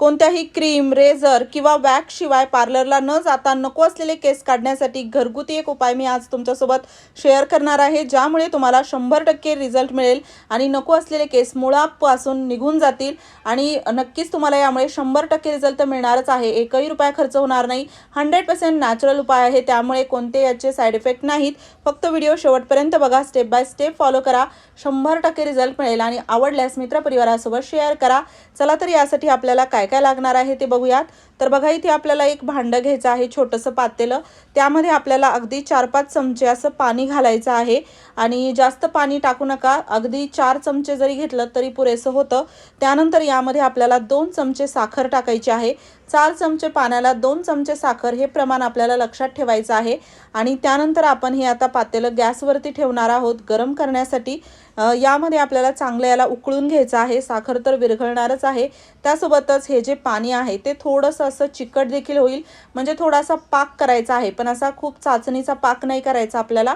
कोणत्याही cream razor किंवा वॅक्सशिवाय पार्लरला न जाता नको असलेले केस काढण्यासाठी घरगुती एक उपाय मी आज तुमच्यासोबत शेअर करणार आहे ज्यामुळे तुम्हाला शंभर टक्के रिझल्ट मिळेल आणि नको असलेले केस मुळापासून निघून जातील आणि नक्कीच तुम्हाला यामुळे शंभर टक्के रिझल्ट तर मिळणारच आहे. एकही रुपया खर्च होणार नाही. हंड्रेड पर्सेंट नॅचरल उपाय आहे त्यामुळे कोणते याचे साईड इफेक्ट नाहीत. फक्त व्हिडिओ शेवटपर्यंत बघा स्टेप बाय स्टेप फॉलो करा शंभर टक्के रिझल्ट मिळेल आणि आवडल्यास मित्रपरिवारासोबत शेअर करा. चला तर यासाठी आपल्याला काय काय लागणार आहे ते बघूयात. तर बघा इथे आपल्याला एक भांडं घ्यायचं आहे छोटंसं पातेलं. त्यामध्ये आपल्याला अगदी चार पाच चमचे असं पाणी घालायचं आहे. आणि जास्त पाणी टाकू नका. अगदी चार चमचे जरी घेतलं तरी पुरेसं होतं. त्यानंतर यामध्ये आपल्याला दोन चमचे साखर टाकायची आहे. चार चमचे पाण्याला दोन चमचे साखर हे प्रमाण आपल्याला लक्षात ठेवायचं आहे. आणि त्यानंतर आपण हे आता पातेलं गॅसवरती ठेवणार आहोत गरम करण्यासाठी. यामध्ये आपल्याला चांगलं याला उकळून घ्यायचं आहे साखर तर विरघळणारच आहे. त्यासोबतच हे जे पाणी आहे ते थोडंसं असं चिकट देखील होईल. म्हणजे थोडासा पाक करायचा आहे पण असा खूप चाचणीचा पाक नाही करायचा आपल्याला.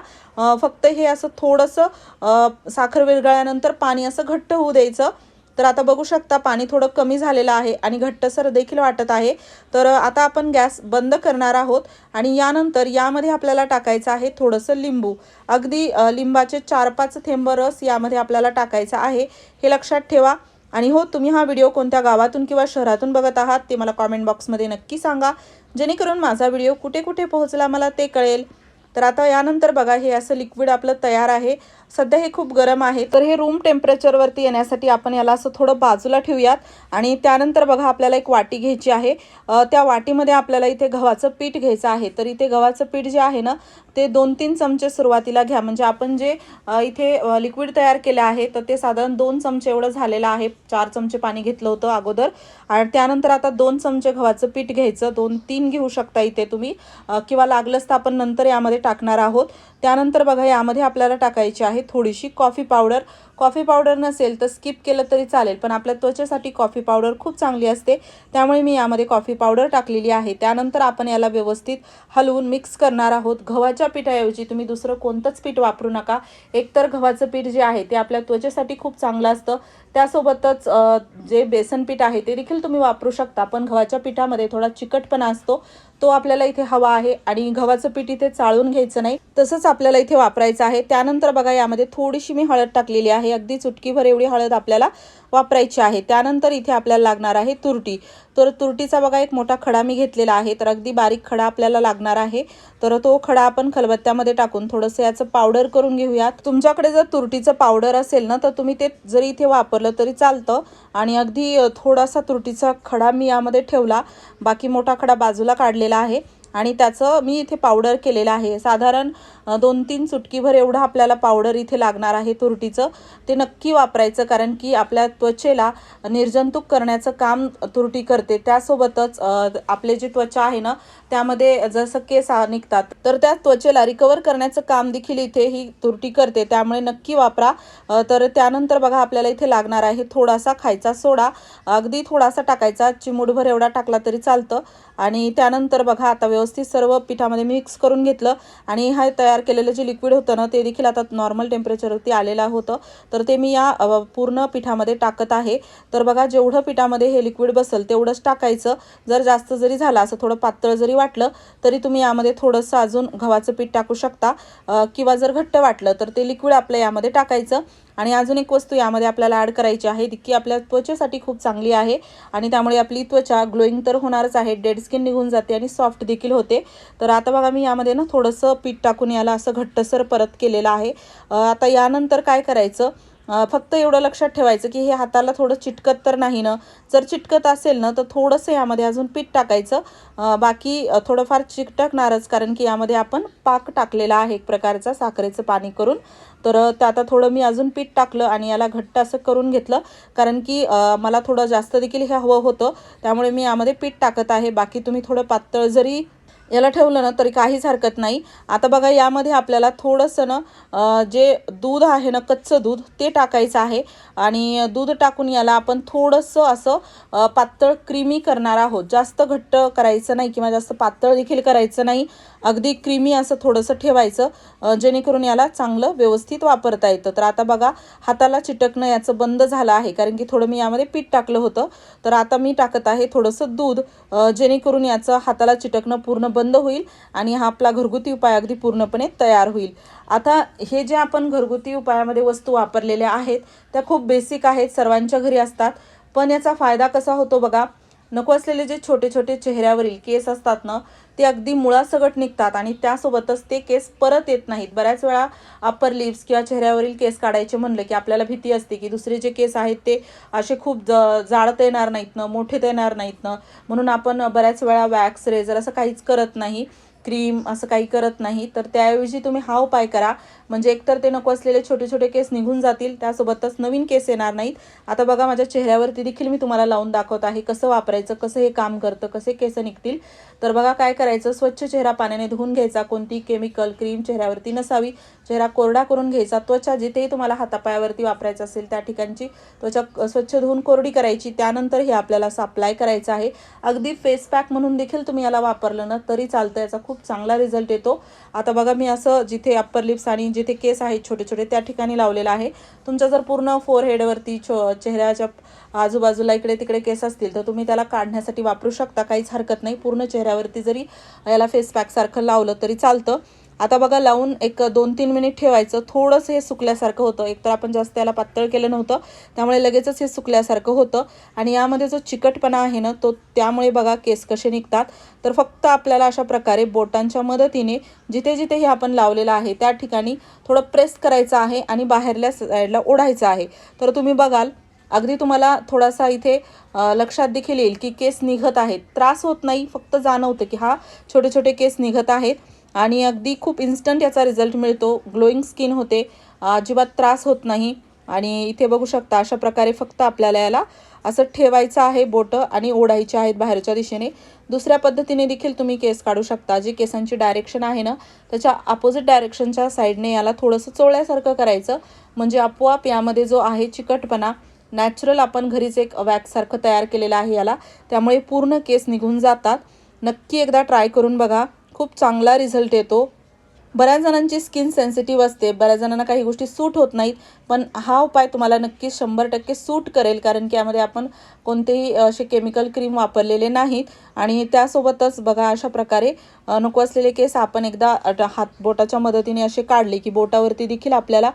फक्त हे असं थोडंसं साखर विरघळल्यानंतर पाणी असं घट्ट होऊ द्यायचं. तर आता बघू शकता पाणी थोडं कमी झालेलं आहे आणि घट्टसर देखील वाटत आहे. तर आता आपण गॅस बंद करणार आहोत आणि यानंतर यामध्ये आपल्याला टाकायचं आहे थोडंसं लिंबू. अगदी लिंबाचे चार पाच थेंब रस यामध्ये आपल्याला टाकायचा आहे. हे लक्षात ठेवा. आणि हो तुम्ही हा व्हिडिओ कोणत्या गावातून किंवा शहरातून बघत आहात ते मला कॉमेंट बॉक्समध्ये नक्की सांगा. जेणेकरून माझा व्हिडिओ कुठे कुठे पोहोचला मला ते कळेल. तर आता यानंतर बघा हे असं लिक्विड आपलं तयार आहे. सध्या हे खूप गरम आहे. तर हे रूम टेम्परेचरवरती येण्यासाठी आपण याला असं थोडं बाजूला ठेवूयात. आणि त्यानंतर बघा आपल्याला एक वाटी घ्यायची आहे. त्या वाटीमध्ये आपल्याला इथे गव्हाचं पीठ घ्यायचं आहे. तर इथे गव्हाचं पीठ जे आहे ना ते दोन तीन चमचे सुरुवातीला घ्या. म्हणजे आपण जे इथे लिक्विड तयार केलं आहे तर ते साधारण दोन चमचे एवढं झालेलं आहे. चार चमचे पाणी घेतलं होतं अगोदर. आणि त्यानंतर आता दोन चमचे गव्हाचं पीठ घ्यायचं. दोन तीन घेऊ शकता इथे तुम्ही. किंवा लागलंच तर आपण नंतर यामध्ये टाकणार आहोत. त्यानंतर बघा यामध्ये आपल्याला टाकायची आहे थोडीशी कॉफी पावडर. कॉफी पावडर नसेल तर स्किप केलं तरी चालेल पण आपल्या त्वचेसाठी कॉफी पावडर खूप चांगली असते. त्यामुळे मी यामध्ये कॉफी पावडर टाकलेली आहे. त्यानंतर आपण याला व्यवस्थित हलवून मिक्स करणार आहोत. गव्हाच्या पिठाऐवजी तुम्ही दुसरं कोणतंच पीठ वापरू नका. एकतर गव्हाचं पीठ जे आहे ते आपल्या त्वचेसाठी खूप चांगलं असतं. त्यासोबतच जे बेसन पीठ आहे ते देखील तुम्ही वापरू शकता पण गव्हाच्या पिठामध्ये थोडा चिकटपणा असतो. तो आपल्याला इथे हवा आहे आणि गव्हाचं पीठ इथे चाळून घ्यायचं नाही. तसंच आपल्याला इथे वापरायचं आहे. त्यानंतर बघा यामध्ये थोडीशी मी हळद टाकलेली आहे. अगदी चुटकीभर एवढी हळद आपल्याला वापरायची आहे. त्यानंतर इथे आपल्याला लागणार आहे तुरटी. तर तुरटीचा बघा एक मोठा खडा मी घेतलेला आहे. तर अगदी बारीक खडा आपल्याला लागणार आहे. तर तो खडा आपण खलबत्त्यामध्ये टाकून थोडंसं याचं पावडर करून घेऊयात. तुमच्याकडे जर तुरटीचं पावडर असेल ना तर तुम्ही ते जरी इथे वापरलं तरी चालतं. आणि अगदी थोडासा तुरटीचा खडा मी यामध्ये ठेवला. बाकी मोठा खडा बाजूला काढलेला आहे. आणि त्याचं मी इथे पावडर केलेलं आहे. साधारण दोन तीन चुटकीभर एवढं आपल्याला पावडर इथे लागणार आहे तुरटीचं. ते नक्की वापरायचं कारण की आपल्या त्वचेला निर्जंतुक करण्याचं काम तुरटी करते. त्यासोबतच आपले जी त्वचा आहे ना त्यामध्ये जसं केस आ- निघतात तर त्या त्वचेला रिकवर करण्याचं काम देखील इथे ही तुरटी करते. त्यामुळे नक्की वापरा. तर त्यानंतर बघा आपल्याला इथे लागणार आहे थोडासा खायचा सोडा. अगदी थोडासा टाकायचा. चिमूडभर एवढा टाकला तरी चालतं. आणि त्यानंतर बघा आता व्यवस्थित व्यवस्थित सर्व पिठामध्ये मिक्स करून घेतलं आणि हा तयार केलेलं जे लिक्विड होतं ना ते देखील आता नॉर्मल टेम्परेचरवरती आलेलं होतं. तर ते मी या पूर्ण पिठामध्ये टाकत आहे. तर बघा जेवढं पिठामध्ये हे लिक्विड बसेल तेवढंच टाकायचं. जर जास्त जरी झालं असं थोडं पातळ जरी वाटलं तरी तुम्ही यामध्ये थोडंसं अजून गव्हाचं पीठ टाकू शकता. किंवा जर घट्ट वाटलं तर ते लिक्विड आपलं यामध्ये टाकायचं. आणि अजून एक वस्तू यामध्ये आपल्याला ॲड करायची आहे ती की आपल्या त्वचेसाठी खूप चांगली आहे आणि त्यामुळे आपली त्वचा ग्लोईंग तर होणारच आहे डेड स्किन निघून जाते आणि सॉफ्ट देखील होते. तर आता बघा मी यामध्ये ना थोडंसं पीठ टाकून याला असं घट्टसर परत केलेलं आहे. आता यानंतर काय करायचं? फक्त एवढं लक्षात ठेवायचं की हे हाताला थोडं चिटकत तर नाही ना. जर चिटकत असेल ना तर थोडंसं यामध्ये अजून पीठ टाकायचं. बाकी थोडंफार चिकटकणारच कारण की यामध्ये आपण पाक टाकलेला आहे एक प्रकारचा साखरेचं पाणी करून. तर त्या आता थोडं मी अजून पीठ टाकलं आणि याला घट्ट असं करून घेतलं. कारण की मला थोडं जास्त देखील हे हवं होतं. त्यामुळे मी यामध्ये पीठ टाकत आहे. बाकी तुम्ही थोडं पातळ जरी याला ठेवलं ना तरी काहीच हरकत नाही. आता बघा यामध्ये आपल्याला थोडंसं ना जे दूध आहे ना कच्चं दूध ते टाकायचं आहे. आणि दूध टाकून याला आपण थोडंसं असं पातळ क्रीमी करणार आहोत. जास्त घट्ट करायचं नाही किंवा जास्त पातळ देखील करायचं नाही. अगदी क्रीमी असं थोडंसं ठेवायचं जेणेकरून याला चांगलं व्यवस्थित वापरता येतं. तर आता बघा हाताला चिटकणं याचं बंद झालं आहे कारण की थोडं मी यामध्ये पीठ टाकलं होतं. तर आता मी टाकत आहे थोडंसं दूध जेणेकरून याचं हाताला चिटकणं पूर्ण बंद होईल आणि हा आपला घरगुती उपाय अगदी पूर्णपणे तयार होईल. आता हे जे आपण घरगुती उपायामध्ये वस्तू वापरलेल्या आहेत त्या खूप बेसिक आहेत सर्वांच्या घरी असतात. पण याचा फायदा कसा होतो बघा नको असलेले जे छोटे छोटे चेहऱ्यावरील केस असतात ना ते अगदी मुळासकट निघतात आणि त्यासोबतच ते केस परत येत नाहीत. बऱ्याच वेळा अप्पर लिप्स किंवा चेहऱ्यावरील केस काढायचे म्हणलं की आपल्याला भीती असते की दुसरे जे केस आहेत ते असे खूप ज जाळत येणार नाहीत ना मोठे येणार नाहीत ना. म्हणून आपण बऱ्याच वेळा वॅक्स रेझर असं काहीच करत नाही. क्रीम असं काही करत नाही तर त्याऐवजी तुम्ही हा उपाय करा. म्हणजे एकतर ते नको असलेले छोटे छोटे केस निघून जातील त्यासोबतच नवीन केस येणार नाहीत. आता बघा माझ्या चेहऱ्यावरती देखील मी तुम्हाला लावून दाखवत आहे कसं वापरायचं कसं हे काम करतं कसे केस निघतील. तर बघा काय करायचं? स्वच्छ चेहरा पाण्याने धुवून घ्यायचा कोणती केमिकल क्रीम चेहऱ्यावरती नसावी. चेहरा कोरडा करून घ्यायचा त्वचा जिथेही तुम्हाला हातापायावरती वापरायचं असेल त्या ठिकाणची त्वचा स्वच्छ धुवून कोरडी करायची. त्यानंतर हे आपल्याला असं अप्लाय करायचं आहे. अगदी फेस पॅक म्हणून देखील तुम्ही याला वापरलं ना तरी चालतं याचा खूप खूप चांगला रिझल्ट येतो. आता बघा मी असं जिथे अप्पर लिप्स आणि जिथे केस आहेत छोटे छोटे त्या ठिकाणी लावलेलं आहे. तुमच्या जर पूर्ण फोरहेडवरती छो चेहऱ्याच्या आजूबाजूला इकडे तिकडे केस असतील तर तुम्ही त्याला काढण्यासाठी वापरू शकता. काहीच हरकत नाही. पूर्ण चेहऱ्यावरती जरी याला फेस पॅकसारखं लावलं तरी चालतं. आता बघा लावून एक दोन तीन मिनिट ठेवायचं. थोडंसं हे सुकल्यासारखं होतं. एकतर आपण जास्त याला पातळ केलं नव्हतं त्यामुळे लगेचच हे सुकल्यासारखं होतं. आणि यामध्ये जो चिकटपणा आहे ना तो त्यामुळे बघा केस कसे निघतात. तर फक्त आपल्याला अशा प्रकारे बोटांच्या मदतीने जिथे जिथे हे आपण लावलेलं आहे त्या ठिकाणी थोडं प्रेस करायचं आहे आणि बाहेरल्या साईडला ओढायचं आहे. तर तुम्ही बघाल अगदी तुम्हाला थोडासा इथे लक्षात देखील येईल की केस निघत आहेत. त्रास होत नाही फक्त जाणवतं की हा छोटे छोटे केस निघत आहेत. आणि अगदी खूप इन्स्टंट याचा रिझल्ट मिळतो. ग्लोईंग स्किन होते. अजिबात त्रास होत नाही. आणि इथे बघू शकता अशा प्रकारे फक्त आपल्याला याला असं ठेवायचं आहे बोटं आणि ओढायची आहेत बाहेरच्या दिशेने. दुसऱ्या पद्धतीने देखील तुम्ही केस काढू शकता. जी केसांची डायरेक्शन आहे ना त्याच्या अपोजिट डायरेक्शनच्या साईडने याला थोडंसं चोळल्यासारखं करायचं. म्हणजे आपोआप यामध्ये जो आहे चिकटपणा नॅचरल आपण घरीच एक वॅक्ससारखं तयार केलेलं आहे याला. त्यामुळे पूर्ण केस निघून जातात. नक्की एकदा ट्राय करून बघा. खूप चांगला रिझल्ट येतो. बऱ्याच जणांची स्किन सेन्सिटिव्ह असते बऱ्याच जणांना काही गोष्टी सूट होत नाहीत पण हा उपाय तुम्हाला नक्की शंभर टक्के सूट करेल कारण की यामध्ये आपण कोणतेही असे केमिकल क्रीम वापरलेले नाहीत. आणि त्यासोबतच बघा अशा प्रकारे नको असलेले केस आपण एकदा हात बोटाच्या मदतीने असे काढले की बोटावरती देखील आपल्याला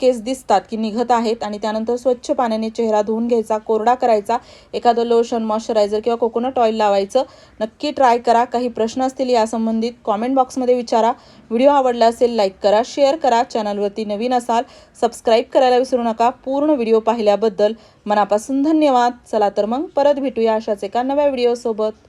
केस दिसतात की निघत आहेत आणि त्यानंतर स्वच्छ पाण्याने चेहरा धुवून घ्यायचा कोरडा करायचा एखादं लोशन मॉइश्चरायझर किंवा कोकोनट ऑइल लावायचं. नक्की ट्राय करा. काही प्रश्न असतील यासंबंधित कॉमेंट बॉक्समध्ये विचारा. व्हिडिओ व्हिडिओ आवडला असेल लाईक करा शेअर करा. चॅनलवरती नवीन असाल सबस्क्राईब करायला विसरू नका. पूर्ण व्हिडिओ पाहिल्याबद्दल मनापासून धन्यवाद. चला तर मग परत भेटूया अशाच एका नव्या व्हिडिओसोबत.